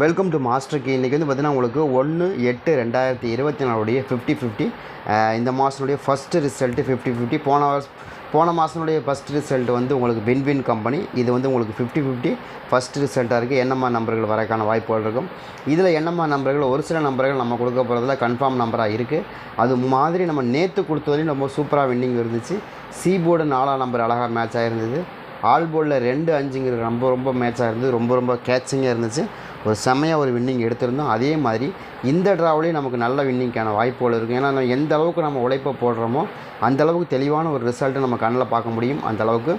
Welcome to master key இன்றைக்கி வந்து பார்த்தீங்கன்னா உங்களுக்கு ஒன்று எட்டு ரெண்டாயிரத்தி இருபத்தி நாலுடைய ஃபிஃப்டி ஃபிஃப்டி இந்த மாதனுடைய ஃபஸ்ட்டு ரிசல்ட்டு ஃபிஃப்டி ஃபிஃப்டி போன வருஷ போன மாதனுடைய ஃபஸ்ட் ரிசல்ட் வந்து உங்களுக்கு வின்வின் கம்பெனி இது வந்து உங்களுக்கு ஃபிஃப்டி ஃபிஃப்டி ஃபஸ்ட் ரிசல்ட்டாக இருக்குது என்னம்மா நம்பர்கள் வரக்கான வாய்ப்புகள் இருக்கும்? இதில் என்னம்மா நம்பர்கள்? ஒரு சில நம்பர்கள் நம்ம கொடுக்க போகிறதுல கன்ஃபார்ம் நம்பராக இருக்குது அது மாதிரி நம்ம நேற்று கொடுத்ததுலையும் ரொம்ப சூப்பராக வின்னிங் இருந்துச்சு. சி போர்டு நாலாம் நம்பர் அழகாக மேட்ச் ஆகிருந்தது ஆல் போர்டில் ரெண்டு அஞ்சுங்கிற ரொம்ப ரொம்ப மேட்ச் இருந்தது. ரொம்ப ரொம்ப கேட்சிங்காக இருந்துச்சு. ஒரு செம்மையாக ஒரு வின்னிங் எடுத்திருந்தோம். அதே மாதிரி இந்த ட்ராவலையும் நமக்கு நல்ல வின்னிங்க்கான வாய்ப்புகள் இருக்கும் ஏன்னா நம்ம எந்த அளவுக்கு நம்ம உழைப்பை போடுறோமோ அந்த அளவுக்கு தெளிவான ஒரு ரிசல்ட்டை நம்ம கண்ணில் பார்க்க முடியும். அந்த அளவுக்கு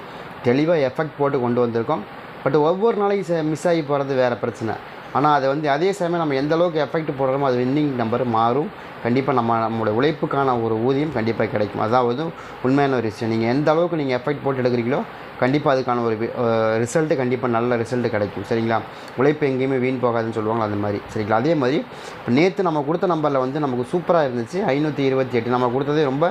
தெளிவாக எஃபெக்ட் போட்டு கொண்டு வந்திருக்கோம். பட் ஒவ்வொரு நாளைக்கு மிஸ் ஆகி போகிறது வேறு பிரச்சனை. ஆனால் அது வந்து அதே சமயம் நம்ம எந்த அளவுக்கு எஃபெக்ட் போடுறோமோ அது வின்னிங் நம்பர் மாறும். கண்டிப்பாக நம்ம நம்மளுடைய உழைப்புக்கான ஒரு ஊதியம் கண்டிப்பாக கிடைக்கும். அதாவது உண்மையான ஒரு விஷயம். நீங்கள் எந்த அளவுக்கு நீங்கள் எஃபெக்ட் போட்டு எடுக்கிறீங்களோ கண்டிப்பாக அதுக்கான ஒரு ரிசல்ட்டு கண்டிப்பாக நல்ல ரிசல்ட்டு கிடைக்கும். சரிங்களா? உழைப்பு எங்கேயுமே வீண் போகாதுன்னு சொல்லுவாங்க அந்த மாதிரி? சரிங்களா? அதே மாதிரி இப்போ நேற்று நம்ம கொடுத்த நம்பரில் வந்து நமக்கு சூப்பராக இருந்துச்சு. ஐநூற்றி இருபத்தி எட்டு. நம்ம கொடுத்ததே ரொம்ப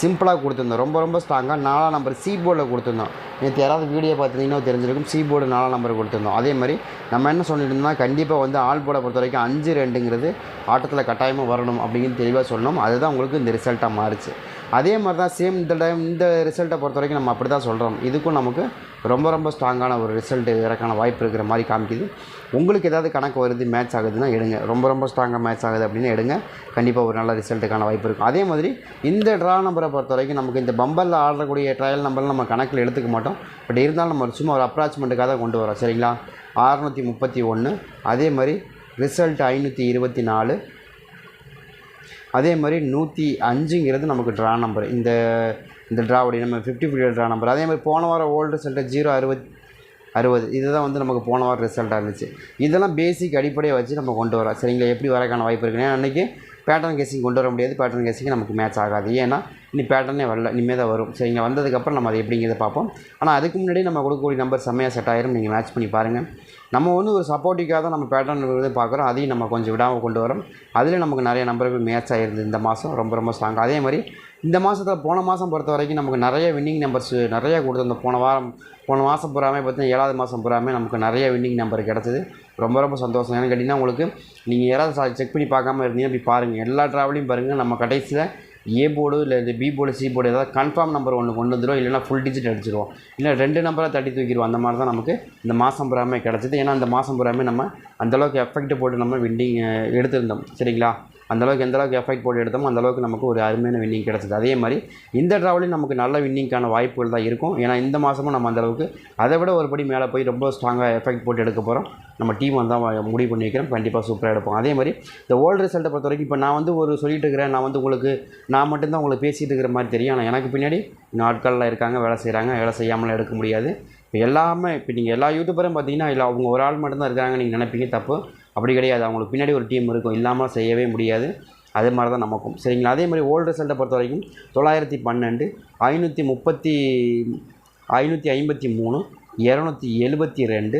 சிம்பிளாக கொடுத்துருந்தோம். ரொம்ப ரொம்ப ஸ்ட்ராங்காக நாலாம் நம்பர் சி போர்டில் கொடுத்துருந்தோம். நேற்று யாராவது வீடியோ பார்த்துட்டிங்கன்னா தெரிஞ்சிருக்கும். சி போர்டு நாலாம் நம்பர் கொடுத்துருந்தோம். அதே மாதிரி நம்ம என்ன சொல்லிட்டு இருந்தோம்னா கண்டிப்பாக வந்து ஆள் போர்டை பொறுத்த வரைக்கும் அஞ்சு ரெண்டுங்கிறது ஆட்டத்தில் கட்டாயமாக வரணும் அப்படின்னு தெளிவாக சொன்னோம். அதுதான் உங்களுக்கு இந்த ரிசல்ட்டாக மாறுச்சு. அதே மாதிரி தான் சேம் இந்த டைம் இந்த ரிசல்ட்டை பொறுத்த வரைக்கும் நம்ம அப்படி தான் சொல்கிறோம் இதுக்கும் நமக்கு ரொம்ப ரொம்ப ஸ்ட்ராங்கான ஒரு ரிசல்ட் இதற்கான வாய்ப்பு இருக்கிற மாதிரி காமிக்குது. உங்களுக்கு ஏதாவது கணக்கு வருது மேட்ச் ஆகுதுன்னா எடுங்க. ரொம்ப ரொம்ப ஸ்ட்ராங்காக மேட்ச் ஆகுது அப்படின்னு எடுங்க. கண்டிப்பாக ஒரு நல்ல ரிசல்ட்டுக்கான வாய்ப்பு இருக்கும். அதே மாதிரி இந்த ட்ரா நம்பரை பொறுத்த வரைக்கும் நமக்கு இந்த பம்பரில் ஆடக்கூடிய ட்ரையல் நம்பரில் நம்ம கணக்கில் எடுத்துக்க மாட்டோம். பட் இருந்தாலும் நம்ம சும்மா ஒரு அப்ராச்மெண்ட்டுக்காக தான் கொண்டு வரோம். சரிங்களா? அறநூற்றி முப்பத்தி ஒன்று அதே மாதிரி ரிசல்ட் ஐநூற்றி இருபத்தி நாலு. அதே மாதிரி நூற்றி அஞ்சுங்கிறது நமக்கு ட்ரா நம்பர் இந்த இந்த ட்ராவுடைய நம்ம ஃபிஃப்டி ஃபிஃப்டி ட்ரா நம்பர் அதே மாதிரி போன வாரம் ஓல்டு ரிசல்ட்டு ஜீரோ அறுபத் அறுபது. இதுதான் வந்து நமக்கு போன வாரம் ரிசல்ட்டாக இருந்துச்சு. இதெல்லாம் பேசிக் அடிப்படையை வச்சு நம்ம கொண்டு வரோம் சரிங்களா? எப்படி வரக்கான வாய்ப்பு இருக்குன்னா அன்றைக்கி பேட்டர்ன் கேசிங் கொண்டு வர முடியாது. பேட்டர்ன் கேசிங் நமக்கு மேட்ச் ஆகாது. ஏன்னா இனி பேட்டர்னே வரல. இனிமேல் தான் வரும். சரிங்க வந்ததுக்கப்புறம் நம்ம அதை எப்படிங்கிறத பார்ப்போம். ஆனால் அதுக்கு முன்னாடி நம்ம கொடுக்கக்கூடிய நம்பர் செம்மையாக செட் ஆயிரும். நீங்கள் மேட்ச் பண்ணி பாருங்கள் நம்ம வந்து ஒரு சப்போர்ட்டிக்காக தான் நம்ம பேட்டர்ன் வந்து பார்க்குறோம். அதையும் நம்ம கொஞ்சம் விடாமல் கொண்டு வரோம். அதில் நமக்கு நிறைய நம்பர்கள் மேட்ச் ஆகிருது இந்த மாதம் ரொம்ப ரொம்ப ஸ்ட்ராங் அதே மாதிரி இந்த மாதத்தில் போன மாதம் பொறுத்த வரைக்கும் நமக்கு நிறைய வின்னிங் நம்பர்ஸ் நிறைய கொடுத்துருந்தோம். போன வாரம் போன மாதம் பூராமே பார்த்தீங்கன்னா ஏழாவது மாதம் பூராமே நமக்கு நிறைய வின்னிங் நம்பர் கிடச்சிது. ரொம்ப ரொம்ப சந்தோஷம். ஏன்னு கேட்டிங்கன்னா உங்களுக்கு நீங்கள் யாராவது செக் பண்ணி பார்க்காம இருந்தீங்கன்னா போய் பாருங்கள் எல்லா ட்ராவலையும் பாருங்கள் நம்ம கடைசியில் ஏ போர்டு இல்லை இது பி போர்டு சி போர்டு ஏதாவது கன்ஃபார்ம் நம்பர் ஒன்று கொண்டு வந்துடும் இல்லைனா ஃபுல் டிஜிட் அடிச்சிடுவோம் இல்லை ரெண்டு நம்பராக தட்டி தூக்கிடுவோம். அந்த மாதிரி தான் நமக்கு இந்த மாதம் பூராமே கிடச்சிது. ஏன்னா அந்த மாதம் பூராமே நம்ம அந்தளவுக்கு எஃபெக்ட் போட்டு நம்ம வின்னிங் எடுத்திருந்தோம். சரிங்களா? அந்தளவுக்கு எந்த அளவுக்கு எஃபெக்ட் போட்டு எடுத்தோமோ அந்தளவுக்கு நமக்கு ஒரு அருமையான வின்னிங் கிடச்சிது. அதே மாதிரி இந்த ட்ராவலையும் நமக்கு நல்ல வின்னிங்க்கான வாய்ப்புகள் தான் இருக்கும். ஏன்னா இந்த மாதமும் நம்ம அந்தளவுக்கு அதை விட ஒரு படி மேலே போய் ரொம்ப ஸ்ட்ராங்காக எஃபெக்ட் போட்டு எடுக்க போகிறோம் நம்ம டீம் வந்தால் முடிவு பண்ணி வைக்கிறோம் கண்டிப்பாக சூப்பராக எடுப்போம். அதே மாதிரி இந்த ஓல்டு ரிசல்ட்டை பொறுத்த வரைக்கும் இப்போ நான் வந்து ஒரு சொல்லிட்டு இருக்கிறேன். நான் வந்து உங்களுக்கு நான் மட்டும்தான் உங்களுக்கு பேசிகிட்டு இருக்கிற மாதிரி தெரியும். ஆனால் எனக்கு பின்னாடி நாட்களில் இருக்காங்க வேலை செய்கிறாங்க வேலை செய்யாமல் எடுக்க முடியாது. இப்போ எல்லாமே இப்போ நீங்கள் எல்லா யூடியூபரும் பார்த்தீங்கன்னா இல்லை அவங்க ஒரு ஆள் மட்டும்தான் இருக்காங்க நீங்கள் நினைப்பீங்க தப்பு. அப்படி கிடையாது. அவங்களுக்கு பின்னாடி ஒரு டீம் இருக்கும். இல்லாமல் செய்யவே முடியாது. அதே மாதிரி தான் நமக்கும். சரிங்களா? அதே மாதிரி ஓல்டு ரிசல்ட்டை பொறுத்த வரைக்கும் தொள்ளாயிரத்தி பன்னெண்டு ஐநூற்றி முப்பத்தி ஐநூற்றி ஐம்பத்தி மூணு இரநூத்தி எழுபத்தி ரெண்டு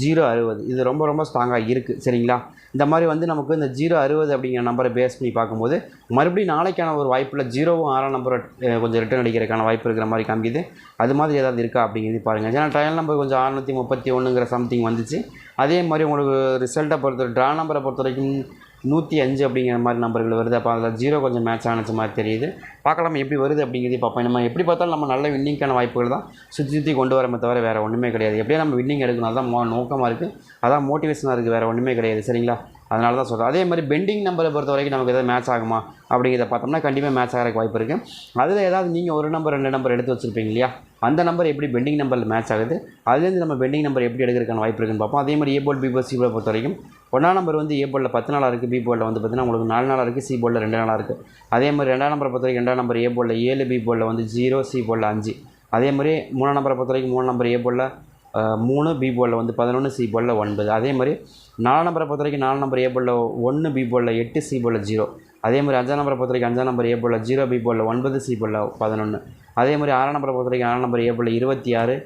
ஜீரோ அறுபது. இது ரொம்ப ரொம்ப ஸ்ட்ராங்காக இருக்குது சரிங்களா? இந்த மாதிரி வந்து நமக்கு இந்த ஜீரோ அறுபது அப்படிங்கிற நம்பரை பேஸ் பண்ணி பார்க்கும்போது மறுபடியும் நாளைக்கான ஒரு வாய்ப்பில் ஜீரோவும் ஆறாம் நம்பரை கொஞ்சம் ரிட்டர்ன் அடிக்கிறதுக்கான வாய்ப்பு இருக்கிற மாதிரி காமிக்குது. அது மாதிரி ஏதாவது இருக்கா அப்படிங்கிறது பாருங்கள் ஏன்னா ட்ரையல் நம்பர் கொஞ்சம் ஆறுநூற்றி முப்பத்தி ஒன்றுங்கிற சம்திங் வந்துச்சு. அதே மாதிரி உங்களுக்கு ரிசல்ட்டை பொறுத்த ட்ரா நம்பரை பொறுத்த வரைக்கும் நூற்றி அஞ்சு அப்படிங்கிற மாதிரி நம்பர்கள் வருது. அப்போ அதில் ஜீரோ கொஞ்சம் மேட்ச் ஆனச்ச மாதிரி தெரியுது. பார்க்கலாம் எப்படி வருது அப்படிங்கிறது பார்ப்போம். நம்ம எப்படி பார்த்தாலும் நம்ம நல்ல வின்னிங்க்கான வாய்ப்புகள் தான் சுற்றி சுற்றி கொண்டு வரமே தவிர வேறு ஒன்றுமே கிடையாது. எப்படியே நம்ம வின்னிங் எடுக்கணும் அதான் நோக்கமாக இருக்குது அதான் மோட்டிவேஷனாக இருக்குது வேறு ஒன்றுமே கிடையாது. சரிங்களா? அதனால தான் சொல்கிறேன் அதே மாதிரி பெண்டிங் நம்பரை பொறுத்த வரைக்கும் நமக்கு எதாவது மேட்ச் ஆகுமா? அப்படிங்கிறத பார்த்தோம்னா கண்டிப்பாக மேட்ச் ஆகிறதுக்கு வாய்ப்பு இருக்குது அதில் ஏதாவது நீங்கள் ஒரு நம்பர் ரெண்டு நம்பர் எடுத்து வச்சுருப்பீங்க இல்லையா? அந்த நம்பர் எப்படி பெண்டிங் நம்பரில் மேட்ச் ஆகுது? அதுலேருந்து நம்ம பெண்டிங் நம்பர் எப்படி எடுக்கிறதுக்கான வாய்ப்பு இருக்குன்னு பார்ப்போம். அதே மாதிரி ஏ போல் பி போல் சி போல் பொறுத்த வரைக்கும் ஒன்றாம் நம்பர் வந்து ஏ போலில் பத்து நாளாக இருக்குது பி போலில் வந்து பார்த்தீங்கன்னா உங்களுக்கு நாலு நாளாக இருக்குது சி போலில் ரெண்டு நாளாக இருக்குது அதே மாதிரி ரெண்டாம் நம்பரை பொறுத்த வரைக்கும் ரெண்டாம் நம்பர் ஏ போலில் ஏழு பி போலில் வந்து ஜீரோ சி போலில் அஞ்சு. அதே மாதிரி மூணாம் நம்பரை பொறுத்த வரைக்கும் மூணு நம்பர் ஏ போலில் மூணு பி போலில் வந்து பதினொன்று சி போலில் ஒன்பது அதே மாதிரி நாலு நம்பரை பொறுத்த வரைக்கும் நாலு நம்பர் ஏ போலில் ஒன்று பி போலில் எட்டு சி போலில் ஜீரோ அதே மாதிரி அஞ்சாம் நம்பரை பொறுத்த வரைக்கும் அஞ்சாம் நம்பர் ஏ போலில் ஜீரோ பி போலில் ஒன்பது சி போலில் பதினொன்று அதே மாதிரி ஆறாம் நம்பரை பொறுத்த வரைக்கும் ஆறாம் நம்பர் ஏ போலில் இருபத்தி ஆறு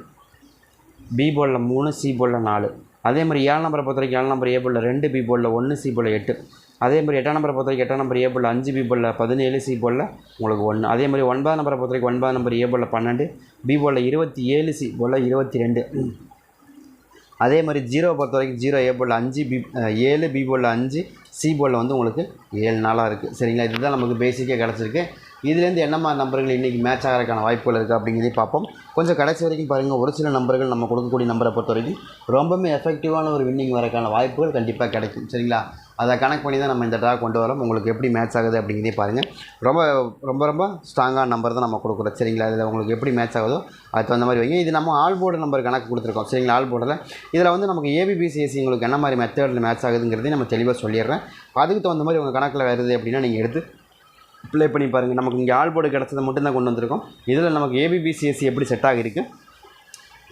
பி போலில் மூணு சி போலில் நாலு அதே மாதிரி ஏழு நம்பரை பொறுத்த வரைக்கும் ஏழு நம்பர் ஏ போலில் ரெண்டு பி போலில் ஒன்று சி போலில் எட்டு அதே மாதிரி எட்டாம் நம்பரை பொறுத்த வரைக்கும் எட்டாம் நம்பர் ஏ அஞ்சு பி போலில் பதினேழு சி போலில் உங்களுக்கு ஒன்று அதே மாதிரி ஒன்பதாம் நம்பரை பொறுத்த வரைக்கும் ஒன்பதாம் நம்பர் ஏ போலில் பன்னெண்டு பி போலில் இருபத்தி ஏழு சி போலில் இருபத்தி ரெண்டு. அதே மாதிரி ஜீரோ பொறுத்த வரைக்கும் ஜீரோ ஏ அஞ்சு பி ஏழு பி அஞ்சு சி போலில் வந்து உங்களுக்கு ஏழு நாளாக இருக்குது சரிங்களா? இதுதான் நமக்கு பேசிக்காக கிடச்சிருக்கு. இதுலேருந்து என்ன மாதிரி நம்பர்கள் இன்றைக்கி மேட்ச் ஆகிறதுக்கான வாய்ப்புகள் இருக்குது அப்படிங்கிறதையும் பார்ப்போம். கொஞ்சம் கடைசி வரைக்கும் பாருங்கள் ஒரு சில நம்பர்கள் நம்ம கொடுக்கக்கூடிய நம்பரை பொறுத்த வரைக்கும் ரொம்பவுமே எஃபெக்டிவான ஒரு வின்னிங் வரக்கான வாய்ப்புகள் கண்டிப்பாக கிடைக்கும். சரிங்களா? அதை கனெக்ட் பண்ணி தான் நம்ம இந்த ட்ரா கொண்டு வரோம். உங்களுக்கு எப்படி மேட்ச் ஆகுது அப்படிங்கிறதே பாருங்கள் ரொம்ப ரொம்ப ரொம்ப ஸ்ட்ராங்கான நம்பர் தான் நம்ம கொடுக்குறோம். சரிங்களா? இதில் உங்களுக்கு எப்படி மேட்ச் ஆகுதோ அதுக்கு தகுந்த மாதிரி வைங்க. இது நம்ம ஆல் போர்டு நம்பர் கணக்கு கொடுத்துருக்கோம். சரிங்களா? ஆல் போர்டில் இதில் வந்து நமக்கு ஏபிபிசிஎஸ்சி உங்களுக்கு என்ன மாதிரி மெத்தடில் மேட்ச் ஆகுதுங்கிறதையும் நம்ம தெளிவாக சொல்லிடுறேன். அதுக்கு தகுந்த மாதிரி உங்கள் கணக்கில் வருது அப்படின்னா நீங்கள் எடுத்து ப்ளே பண்ணி பாருங்கள் நமக்கு இங்கே ஆல் போர்டு கிடச்சதை மட்டும்தான் கொண்டு வந்திருக்கோம். இதில் நமக்கு ஏபிபிசிஎஸ்சி எப்படி செட் ஆகிருக்கு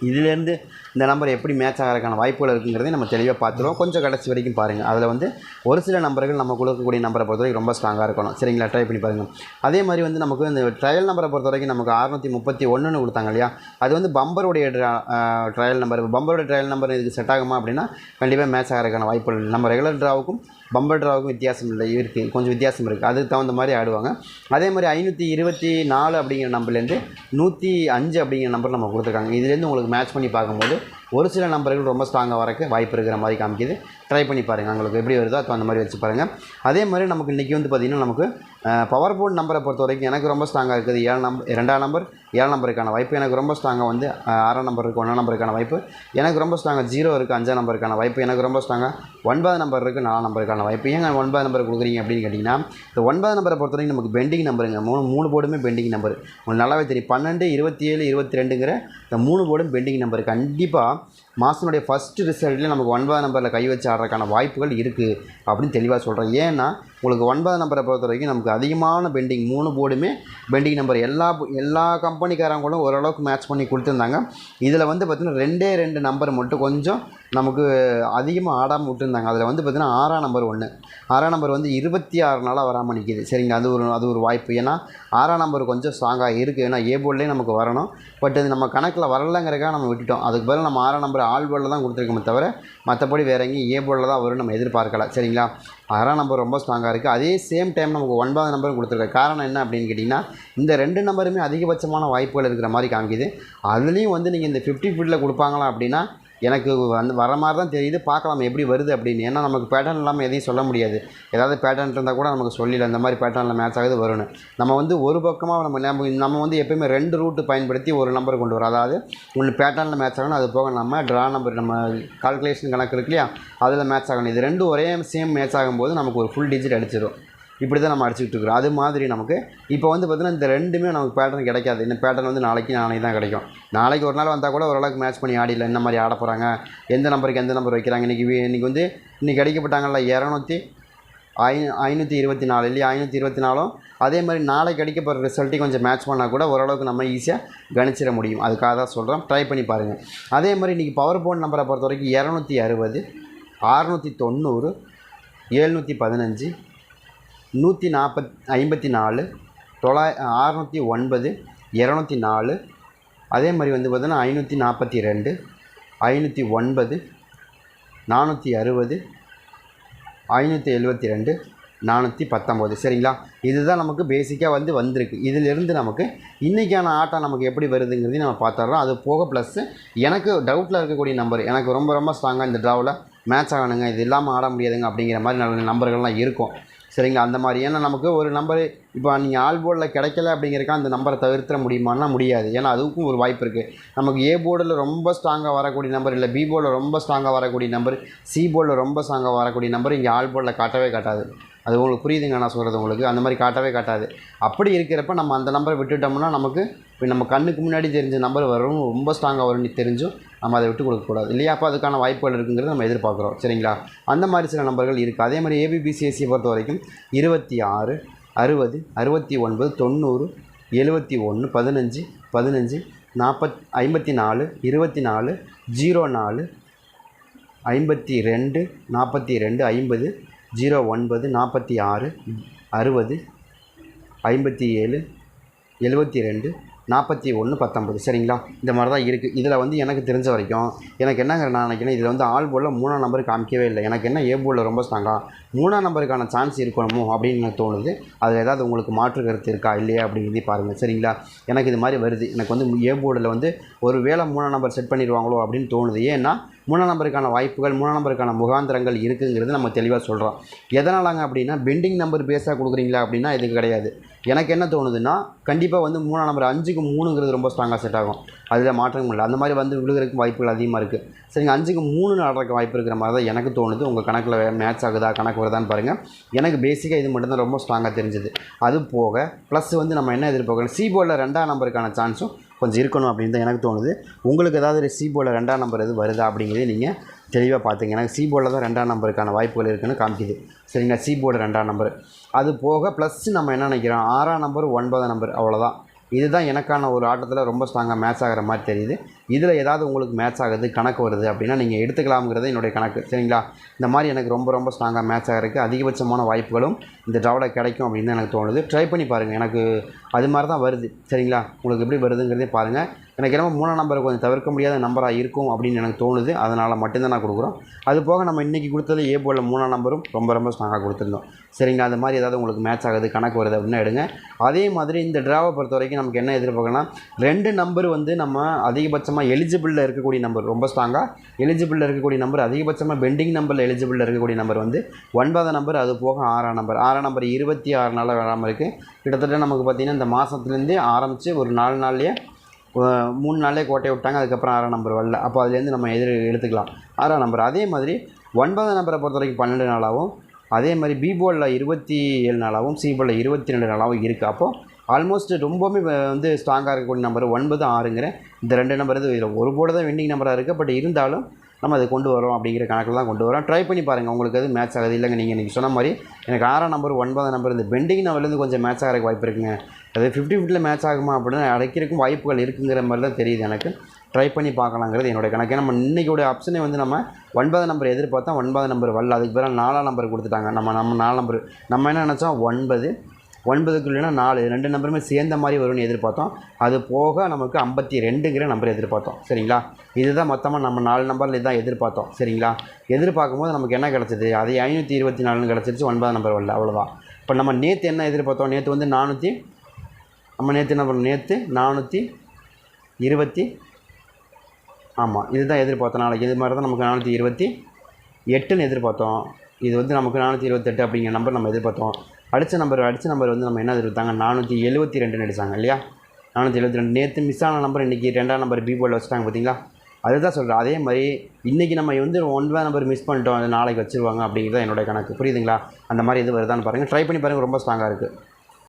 இதுலேருந்து இந்த நம்பர் எப்படி மேட்ச் ஆகிறதுக்கான வாய்ப்புகள் இருக்குங்கிறதையும் நம்ம தெளிவாக பார்த்துருவோம். கொஞ்சம் கடைசி வரைக்கும் பாருங்கள் அதில் வந்து ஒரு சில நம்பர்கள் நம்ம கொடுக்கக்கூடிய நம்பரை பொறுத்த வரைக்கும் ரொம்ப ஸ்ட்ராங்காக இருக்கணும். சரிங்களா? ட்ரை பண்ணி பாருங்கள் அதே மாதிரி வந்து நமக்கு இந்த ட்ரையல் நம்பரை பொறுத்த வரைக்கும் நமக்கு அறுநூற்றி முப்பத்தி ஒன்றுன்னு கொடுத்தாங்க இல்லையா? அது வந்து பம்பருடைய ட்ரையல் நம்பர் பம்பருடைய ட்ரையல் நம்பர் இதுக்கு செட் ஆகுமா அப்படின்னா கண்டிப்பாக மேட்ச் ஆகிறதுக்கான வாய்ப்புகள் நம்ம ரெகுலர் ட்ராவுக்கும் பம்பர் ட்ராவுக்கும் வித்தியாசம் இல்லை. இருக்குது கொஞ்சம் வித்தியாசம் இருக்குது அதுக்கு தகுந்த மாதிரி ஆடுவாங்க. அதே மாதிரி ஐநூற்றி இருபத்தி நாலு அப்படிங்கிற நம்பர்லேருந்து நூற்றி அஞ்சு அப்படிங்கிற நம்பர் நம்ம கொடுத்துருக்காங்க. இதுலேருந்து உங்களுக்கு மேட்ச் பண்ணி பார்க்கும்போது ஒரு சில நம்பர்கள் ரொம்ப ஸ்ட்ராங்காக வரக்கு வாய்ப்பு இருக்கிற மாதிரி காமிக்குது. ட்ரை பண்ணி பாருங்கள் உங்களுக்கு எப்படி வருதோ அது அந்த மாதிரி வச்சு பாருங்கள் அதே மாதிரி நமக்கு இன்றைக்கி வந்து பார்த்திங்கன்னா நமக்கு பவர் போர்டு நம்பரை பொறுத்த வரைக்கும் எனக்கு ரொம்ப ஸ்ட்ராங்காக இருக்குது. ஏழு நம்பர் ரெண்டாம் நம்பர் ஏழு நம்பருக்கான வாய்ப்பு. எனக்கு ரொம்ப ஸ்ட்ராங்காக வந்து ஆறாம் நம்பர் இருக்குது ஒன்றாம் நம்பருக்கான வாய்ப்பு. எனக்கு ரொம்ப ஸ்ட்ராங்காக ஜீரோ இருக்குது அஞ்சாம் நம்பருக்கான வாய்ப்பு. எனக்கு ரொம்ப ஸ்ட்ராங்காக ஒன்பது நம்பர் இருக்குது நாலாம் நம்பருக்கான வாய்ப்பு. ஏங்க ஒன்பது நம்பர் கொடுக்குறீங்க அப்படின்னு கேட்டிங்கன்னா இந்த ஒன்பது நம்பரை பொறுத்த வரைக்கும் நமக்கு பெண்டிங் நம்பருங்க மூணு மூணு போர்டுமே பெண்டிங் நம்பர் உங்களுக்கு நல்லாவே தெரியும். பன்னெண்டு இருபத்தி ஏழு இருபத்தி ரெண்டுங்கிற இந்த மூணு போர்டும் பெண்டிங் நம்பர் கண்டிப்பாக மாதனுடைய ஃபஸ்ட்டு ரிசல்ட்டில் நமக்கு ஒன்பதாம் நம்பரில் கை வச்சு ஆடுறதுக்கான வாய்ப்புகள் இருக்குது அப்படின்னு தெளிவாக சொல்கிறேன் ஏன்னா உங்களுக்கு ஒன்பதாம் நம்பரை பொறுத்த வரைக்கும் நமக்கு அதிகமான பெண்டிங் மூணு போர்டுமே பெண்டிங் நம்பர் எல்லா எல்லா கம்பெனிக்காரங்களும் ஓரளவுக்கு மேட்ச் பண்ணி கொடுத்துருந்தாங்க. இதில் வந்து பார்த்திங்கன்னா ரெண்டே ரெண்டு நம்பர் மட்டும் கொஞ்சம் நமக்கு அதிகமாக ஆடாமல் விட்டுருந்தாங்க. அதில் வந்து பார்த்திங்கன்னா ஆறாம் நம்பர் ஒன்று ஆறாம் நம்பர் வந்து இருபத்தி ஆறு நாளாக வராமல் நிற்கிது சரிங்க அது ஒரு அது ஒரு வாய்ப்பு. ஏன்னா ஆறாம் நம்பர் கொஞ்சம் ஸ்ட்ராங்காக இருக்குது ஏன்னா ஏ நமக்கு வரணும். பட் அது நம்ம கணக்கில் வரலங்கிறக்காக நம்ம விட்டுட்டோம். அதுக்கு பதில் நம்ம ஆறாம் நம்பர் ஆல் போர்டில் தான் கொடுத்துருக்கோமே தவிர மற்றபடி வேறு எங்கேயும் ஏ போர்டில் தான் வரும் நம்ம எதிர்பார்க்கல. சரிங்களா? ஆறாம் நம்பர் ரொம்ப ஸ்ட்ராங்காக இருக்குது அதே சேம் டைம் நமக்கு ஒன்பதாம் நம்பரும் கொடுத்துருக்காரு. காரணம் என்ன அப்படின்னு கேட்டிங்கன்னா இந்த ரெண்டு நம்பருமே அதிகபட்சமான வாய்ப்புகள் இருக்கிற மாதிரி காமிக்குது. அதுலேயும் வந்து நீங்கள் இந்த ஃபிஃப்டி ஃபீட்டில் கொடுப்பாங்களா அப்படின்னா எனக்கு வந்து வர மாதிரி தான் தெரியுது. பார்க்கலாம் எப்படி வருது அப்படின்னு. ஏன்னா நமக்கு பேட்டர்ன் இல்லாமல் எதையும் சொல்ல முடியாது. ஏதாவது பேட்டர்ன் இருந்தால் கூட நமக்கு சொல்லிடல இந்த மாதிரி பேட்டர்னில் மேட்ச் ஆகுது வரும்னு. நம்ம வந்து ஒரு பக்கமாக நம்ம நம்ம நம்ம வந்து எப்பயுமே ரெண்டு ரூட்டு பயன்படுத்தி ஒரு நம்பர் கொண்டு வரோம் அதாவது ஒன்று பேட்டர்னில் மேட்ச் ஆகணும் அது போக நம்ம ட்ரா நம்பர் நம்ம கால்குலேஷன் கணக்கு இருக்கு இல்லையா? அதில் மேட்ச் ஆகணும். இது ரெண்டும் ஒரே சேம் மேட்ச் ஆகும்போது நமக்கு ஒரு ஃபுல் டிஜிட் அடிச்சிடும் இப்படி தான் நம்ம அடிச்சுக்கிட்டு இருக்கிறோம். அது மாதிரி நமக்கு இப்போ வந்து பார்த்திங்கன்னா இந்த ரெண்டுமே நமக்கு பேட்டர்ன் கிடைக்காது. இந்த பேட்டர்ன் வந்து நாளைக்கு நாளைக்கு தான் கிடைக்கும். நாளைக்கு ஒரு நாள் வந்தால் கூட ஓரளவுக்கு மேட்ச் பண்ணி ஆடிடல என்ன மாதிரி ஆட போகிறாங்க எந்த நம்பருக்கு எந்த நம்பர் வைக்கிறாங்க? இன்றைக்கி இன்றைக்கி வந்து இன்றைக்கி அடிக்கப்பட்டாங்கல்ல இரநூத்தி ஐ ஐநூற்றி இருபத்தி நாலு இல்லையா? ஐநூற்றி இருபத்தி நாலும். அதே மாதிரி நாளைக்கு அடிக்கப்படுற ரிசல்ட்டையும் கொஞ்சம் மேட்ச் பண்ணால் கூட ஓரளவுக்கு நம்ம ஈஸியாக கணிச்சிட முடியும். அதுக்காக தான் சொல்கிறோம் ட்ரை பண்ணி பாருங்கள் அதே மாதிரி இன்றைக்கி பவர் போன் நம்பரை பொறுத்த வரைக்கும் இரநூத்தி அறுபது அறுநூற்றி தொண்ணூறு எழுநூற்றி பதினஞ்சு நூற்றி நாற்பத் ஐம்பத்தி நாலு தொள்ளாய் அறநூற்றி ஒன்பது இரநூத்தி நாலு அதே மாதிரி வந்து பார்த்தோன்னா ஐநூற்றி நாற்பத்தி ரெண்டு ஐநூற்றி ஒன்பது நானூற்றி அறுபது ஐநூற்றி எழுபத்தி ரெண்டு நானூற்றி பத்தொம்போது. சரிங்களா? இதுதான் நமக்கு பேசிக்காக வந்து வந்திருக்கு. இதிலிருந்து நமக்கு இன்றைக்கான ஆட்டம் நமக்கு எப்படி வருதுங்கிறதையும் நம்ம பார்த்துட்றோம். அது போக ப்ளஸ்ஸு எனக்கு டவுட்டில் இருக்கக்கூடிய நம்பர் எனக்கு ரொம்ப ரொம்ப ஸ்ட்ராங்காக இந்த ட்ராவில் மேட்ச் ஆகணுங்க. இது இல்லாமல் ஆட முடியாதுங்க அப்படிங்கிற மாதிரி நல்ல நம்பர்கள்லாம் இருக்கும். சரிங்களா? அந்த மாதிரி. ஏன்னா நமக்கு ஒரு நம்பர் இப்போ நீங்கள் ஆல் போர்டில் கிடைக்கல அப்படிங்கிறக்கா அந்த நம்பரை தவிர்த்திட முடியுமான்னா முடியாது. ஏன்னா அதுக்கும் ஒரு வாய்ப்பு இருக்குது நமக்கு ஏ போர்டில் ரொம்ப ஸ்ட்ராங்காக வரக்கூடிய நம்பர் இல்லை பி போர்டில் ரொம்ப ஸ்ட்ராங்காக வரக்கூடிய நம்பர் சி போர்டில் ரொம்ப ஸ்ட்ராங்காக வரக்கூடிய நம்பர் இங்கே ஆல் போர்டில் காட்டவே காட்டாது. அது உங்களுக்கு புரியுதுங்க நான் சொல்கிறது உங்களுக்கு. அந்த மாதிரி காட்டவே காட்டாது. அப்படி இருக்கிறப்ப நம்ம அந்த நம்பரை விட்டுட்டோம்னா நமக்கு இப்போ நம்ம கண்ணுக்கு முன்னாடி தெரிஞ்ச நம்பர் வரும் ரொம்ப ஸ்ட்ராங்காக வரும்னு தெரிஞ்சும் நம்ம அதை விட்டு கொடுக்கக்கூடாது இல்லையா? அப்போ அதுக்கான வாய்ப்புகள் இருக்குங்கிறத நம்ம எதிர்பார்க்குறோம். சரிங்களா? அந்த மாதிரி சில நம்பர்கள் இருக்குது அதே மாதிரி ஏபிபிசிஎஸ்சியை பொறுத்த வரைக்கும் இருபத்தி ஆறு அறுபது அறுபத்தி ஒன்பது தொண்ணூறு எழுபத்தி ஒன்று பதினஞ்சு பதினஞ்சு நாற்பத் ஐம்பத்தி நாலு இருபத்தி நாலு ஜீரோ நாலு ஐம்பத்தி ரெண்டு நாற்பத்தி ரெண்டு ஐம்பது ஜீரோ ஒன்பது நாற்பத்தி ஆறு அறுபது ஐம்பத்தி ஏழு எழுபத்தி ரெண்டு நாற்பத்தி ஒன்று பத்தொம்பது சரிங்களா? இந்த மாதிரி தான் இருக்குது இதில் வந்து எனக்கு தெரிஞ்ச வரைக்கும் எனக்கு என்னங்கிற நான் நினைக்கிறேன் இதில் வந்து ஆல் போர்டில் மூணாம் நம்பர் காமிக்கவே இல்லை. எனக்கு என்ன ஏ போர்டில் ரொம்ப ஸ்ட்ராங்காக மூணாம் நம்பருக்கான சான்ஸ் இருக்கணுமோ அப்படின்னு எனக்கு தோணுது. அதில் ஏதாவது உங்களுக்கு மாற்று கருத்து இருக்கா இல்லையா அப்படிங்கிறதே பாருங்கள் சரிங்களா? எனக்கு இது மாதிரி வருது. எனக்கு வந்து ஏ போர்டில் வந்து ஒரு வேளை மூணாம் நம்பர் செட் பண்ணிடுவாங்களோ அப்படின்னு தோணுது. ஏன்னா மூணாம் நம்பருக்கான வாய்ப்புகள் மூணாம் நம்பருக்கான முகாந்திரங்கள் இருக்குங்கிறது நம்ம தெளிவாக சொல்கிறோம் எதனாலாங்க அப்படின்னா பெண்டிங் நம்பர் பேஸாக கொடுக்குறீங்களா அப்படின்னா இது கிடையாது. எனக்கு என்ன தோணுதுன்னா கண்டிப்பாக வந்து மூணாம் நம்பர் அஞ்சுக்கு மூணுங்கிறது ரொம்ப ஸ்ட்ராங்காக செட் ஆகும். அதில் மாற்றம் இல்லை. அந்த மாதிரி வந்து விழுகிறதுக்கு வாய்ப்புகள் அதிகமாக இருக்குது சரிங்க அஞ்சுக்கு மூணு நடக்க வாய்ப்பு இருக்கிற மாதிரி தான் எனக்கு தோணுது. உங்கள் கணக்கில் மேட்ச் ஆகுதா கணக்கு வருதான்னு பாருங்கள் எனக்கு பேசிக்காக இது மட்டும்தான் ரொம்ப ஸ்ட்ராங்காக தெரிஞ்சுது. அது போக ப்ளஸ் வந்து நம்ம என்ன எதிர்பார்க்கணும்? சி போர்டில் ரெண்டாம் நம்பருக்கான சான்ஸும் கொஞ்சம் இருக்கணும் அப்படின்னு தான் எனக்கு தோணுது. உங்களுக்கு ஏதாவது சி போர்டில் ரெண்டாம் நம்பர் எது வருதா அப்படிங்கிறத நீங்கள் தெளிவாக பார்த்துங்க எனக்கு சி போர்டில் தான் ரெண்டாம் நம்பருக்கான வாய்ப்புகள் இருக்குன்னு காமிக்குது. சரிங்களா? சி போர்டு ரெண்டாம் நம்பர் அது போக ப்ளஸ் நம்ம என்ன நினைக்கிறோம்? ஆறாம் நம்பர் ஒன்பதாம் நம்பர் அவ்வளோதான் இதுதான் எனக்கான ஒரு ஆட்டத்தில் ரொம்ப ஸ்ட்ராங்காக மேட்ச் ஆகிற மாதிரி தெரியுது. இதில் ஏதாவது உங்களுக்கு மேட்ச் ஆகுது கணக்கு வருது அப்படின்னா நீங்கள் எடுத்துக்கலாம்ங்கிறது என்னுடைய கணக்கு. சரிங்களா? இந்த மாதிரி எனக்கு ரொம்ப ரொம்ப ஸ்ட்ராங்காக மேட்ச் ஆகிறதுக்கு அதிகபட்சமான வாய்ப்புகளும் இந்த ட்ராவில் கிடைக்கும் அப்படின்னு எனக்கு தோணுது. ட்ரை பண்ணி பாருங்கள் எனக்கு அது மாதிரி தான் வருது. சரிங்களா? உங்களுக்கு எப்படி வருதுங்கிறதே பாருங்கள் எனக்கு என்னமோ மூணாம் நம்பர் கொஞ்சம் தவிர்க்க முடியாத நம்பராக இருக்கும் அப்படின்னு எனக்கு தோணுது. அதனால் மட்டும்தான் நான் கொடுக்குறோம். அது போக நம்ம இன்றைக்கி கொடுத்தது ஏ போர்டில் மூணாம் நம்பரும் ரொம்ப ரொம்ப ஸ்ட்ராங்காக கொடுத்துருந்தோம். சரிங்களா? அது மாதிரி ஏதாவது உங்களுக்கு மேட்ச் ஆகுது கணக்கு வருது அப்படின்னா எடுங்க. அதே மாதிரி இந்த ட்ராவை பொறுத்த வரைக்கும் நமக்கு என்ன எதிர்பார்க்கலாம் ரெண்டு நம்பர் வந்து நம்ம அதிகபட்சமாக எலிஜிபிளில் இருக்கக்கூடிய நம்பர் ரொம்ப ஸ்ட்ராங்காக எலிஜிபிளில் இருக்கக்கூடிய நம்பர் அதிகபட்சமாக பெண்டிங் நம்பரில் எலிஜிபிளில் இருக்கக்கூடிய நம்பர் வந்து ஒன்பதாம் நம்பர் அது போக ஆறாம் நம்பர் ஆறாம் நம்பர் இருபத்தி ஆறு நாளாக வராமல் இருக்குது கிட்டத்தட்ட நமக்கு பார்த்திங்கன்னா இந்த மாதத்துலேருந்தே ஆரம்பித்து ஒரு நாலு நாள்லேயே மூணு நாளே கோட்டையை விட்டாங்க. அதுக்கப்புறம் ஆறாம் நம்பர் வரல. அப்போ அதுலேருந்து நம்ம எதிர் எடுத்துக்கலாம். ஆறாம் நம்பர் அதே மாதிரி ஒன்பதாம் நம்பரை பொறுத்த வரைக்கும் பன்னெண்டு நாளாகவும் அதே மாதிரி பி போர்டில் இருபத்தி ஏழு நாளாகவும் சி போர்டில் இருபத்தி ரெண்டு நாளாகவும் இருக்குது அப்போது ஆல்மோஸ்ட் ரொம்பவுமே வந்து ஸ்ட்ராங்காக இருக்கக்கூடிய நம்பர் ஒன்பது ஆறுங்கிற இந்த ரெண்டு நம்பர் இது இதில் ஒரு போட தான் வெண்டிங் நம்பராக இருக்குது பட் இருந்தாலும் நம்ம அதை கொண்டு வரோம் அப்படிங்கிற கணக்கில் தான் கொண்டு வரோம் ட்ரை பண்ணி பாருங்கள் உங்களுக்கு அது மேட்ச் ஆகுது. இல்லைங்க நீங்கள் நீங்கள் சொன்ன மாதிரி எனக்கு ஆறாம் நம்பர் ஒன்பதாம் நம்பர் இந்த பெண்டிங் நம்பர்லேருந்து கொஞ்சம் மேட்ச் ஆகிறக்கு வாய்ப்பு இருக்குங்க. அது ஃபிஃப்டி ஃபிஃப்டியில் மேட்ச் ஆகுமா அப்படின்னு அடைக்கிறக்கும் வாய்ப்புகள் இருக்குங்கிற மாதிரி தான் தெரியுது எனக்கு. ட்ரை பண்ணி பார்க்கலாங்கிறது என்னோட கணக்கு. நம்ம இன்றைக்கோட ஆப்ஷனே வந்து நம்ம ஒன்பதாம் நம்பர் எதிர்பார்த்தா ஒன்பதாம் நம்பர் வரல. அதுக்கு பிறகு நாலாம் நம்பர் கொடுத்துட்டாங்க. நம்ம நம்ம நாலு நம்பர் நம்ம என்ன நினச்சோம்? ஒன்பது. ஒன்பதுக்குள்ளேனா நாலு ரெண்டு நம்பருமே சேர்ந்த மாதிரி வரும்னு எதிர்பார்த்தோம். அது போக நமக்கு ஐம்பத்தி ரெண்டுங்கிற நம்பர் எதிர்பார்த்தோம். சரிங்களா? இதுதான் மொத்தமாக நம்ம நாலு நம்பரில் இதுதான் எதிர்பார்த்தோம். சரிங்களா? எதிர்பார்க்கும் போது நமக்கு என்ன கிடச்சிது? அது ஐநூற்றி இருபத்தி நாலுன்னு கிடச்சிருச்சு ஒன்பதாம் நம்பர் வரல அவ்வளோதான் இப்போ நம்ம நேற்று என்ன எதிர்பார்த்தோம்? நேற்று வந்து நானூற்றி நம்ம நேற்று என்ன பண்ணோம்? நேற்று நானூற்றி இருபத்தி ஆமாம் இதுதான் எதிர்பார்த்தோம். நாளைக்கு இது மாதிரி தான் நமக்கு நானூற்றி இருபத்தி எட்டுன்னு எதிர்பார்த்தோம். இது வந்து நமக்கு நானூற்றி இருபத்தெட்டு அப்படிங்கிற நம்பர் நம்ம எதிர்பார்த்தோம். அடித்த நம்பர் அடித்த நம்பர் வந்து நம்ம என்ன எதிர்பார்த்தாங்க நானூற்றி எழுபத்தி ரெண்டுன்னு அடித்தாங்க இல்லையா? நானூற்றி எழுபத்தி ரெண்டு. நேற்று மிஸ் ஆன நம்பர் இன்றைக்கி ரெண்டாம் நம்பர் பி போர்டில் வச்சுட்டாங்க பார்த்தீங்களா? அதுதான் சொல்கிறேன் அதே மாதிரி இன்றைக்கி நம்ம வந்து ஒன்பதாம் நம்பர் மிஸ் பண்ணிட்டோம் அது நாளைக்கு வச்சுருவாங்க அப்படிங்கிறது தான் என்னோட கணக்கு. புரியுதுங்களா? அந்த மாதிரி இது வருதான்னு பாருங்கள் ட்ரை பண்ணி பாருங்கள் ரொம்ப ஸ்ட்ராங்காக இருக்குது